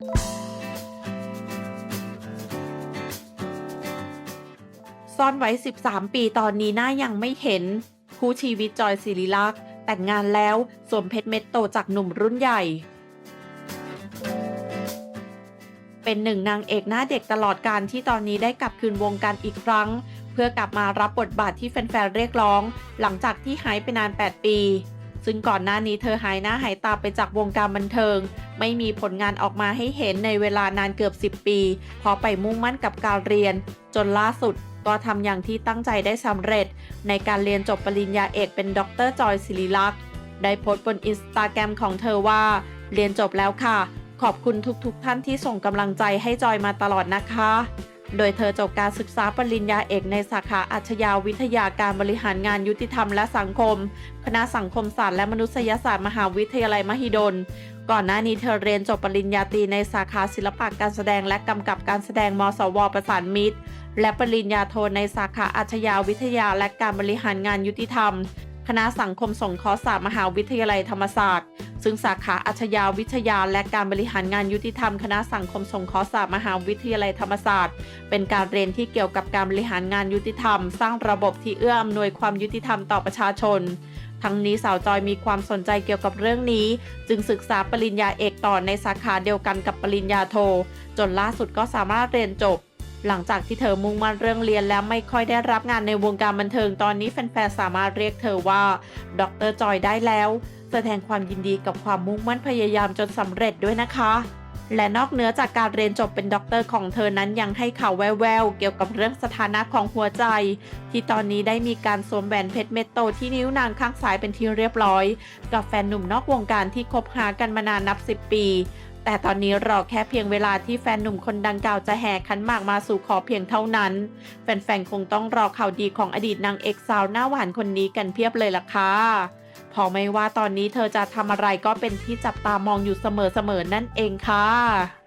ซ่อนไว้ 13 ปีตอนนี้หน้ายังไม่เห็น คู่ชีวิตจอยศิริลักษ์แต่งงานแล้วสวมเพชรเม็ดโตจากหนุ่มรุ่นใหญ่ เป็นหนึ่งนางเอกหน้าเด็กตลอดการที่ตอนนี้ได้กลับคืนวงการอีกครั้ง เพื่อกลับมารับบทบาทที่แฟนๆเรียกร้อง หลังจากที่หายไปนาน 8 ปี ซึ่งก่อนหน้านี้เธอหายหน้าหายตาไปจากวงการบันเทิง ไม่มีผลงานออกมาให้เห็นในเวลานานเกือบ 10 ปีเพราะไปมุ่งมั่นกับการเรียน จนล่าสุดก็ทำอย่างที่ตั้งใจได้สำเร็จ ในการเรียนจบปริญญาเอกเป็นด็อกเตอร์จอยศิริลักษณ์ได้โพสต์บนอินสตาแกรมของเธอว่า เรียนจบแล้วค่ะ ขอบคุณทุกๆทท่านที่ส่งกำลังใจให้จอยมาตลอดนะคะ โดยเธอจบการศึกษาปริญญาเอกในสาขาอาชญาวิทยาการบริหารงานยุติธรรมและสังคม คณะสังคมศาสตร์และมนุษยศาสตร์มหาวิทยาลัยมหิดล ก่อนหน้านี้เธอเรียนจบปริญญาตรีในสาขาศิลปะการแสดงและกำกับการแสดงมสว ประสานมิตร และปริญญาโทในสาขาอาชญาวิทยาและการบริหารงานยุติธรรม คณะสังคมสงเคราะห์ศาสตร์มหาวิทยาลัยธรรมศาสตร์ ซึ่งสาขาอาชญาวิทยาและการบริหารงานยุติธรรม คณะสังคมสงเคราะห์ศาสตร์มหาวิทยาลัยธรรมศาสตร์ เป็นการเรียนที่เกี่ยวกับการบริหารงานยุติธรรม สร้างระบบที่เอื้ออำนวยความยุติธรรมต่อประชาชน ทั้งนี้สาวจอยมีความสนใจเกี่ยวกับเรื่องนี้ จึงศึกษาปริญญาเอกต่อในสาขาเดียวกันกับปริญญาโท จนล่าสุดก็สามารถเรียนจบ หลังจากที่เธอมุ่งมั่นเรื่องเรียนแล้วไม่ค่อยได้รับงานในวงการบันเทิงตอนนี้แฟนๆสามารถเรียกเธอว่าดรจอยได้แล้ว แสดงความยินดีกับความมุ่งมั่นพยายามจนสำเร็จด้วยนะคะ และนอกเหนือจากการเรียนจบเป็นด็อกเตอร์ของเธอนั้นยังให้ข่าวแววๆเกี่ยวกับเรื่องสถานะของหัวใจ ที่ตอนนี้ได้มีการสวมแหวนเพชรเม็ดโตที่นิ้วนางข้างซ้ายเป็นที่เรียบร้อย กับแฟนหนุ่มนอกวงการที่คบหากันมานานนับ 10 ปี แต่ตอนนี้รอแค่เพียงเวลาที่แฟนหนุ่มคนดังกล่าวจะแห่ขันหมากมาสู่ขอเพียงเท่านั้น แฟนๆ คงต้องรอข่าวดีของอดีตนางเอกสาวหน้าหวานคนนี้กันเพียบเลยล่ะค่ะเพอไม่ว่าตอนนี้เธอจะทำอะไรก็เป็นที่จับตามองอยู่เสมอๆ นั่นเองค่ะ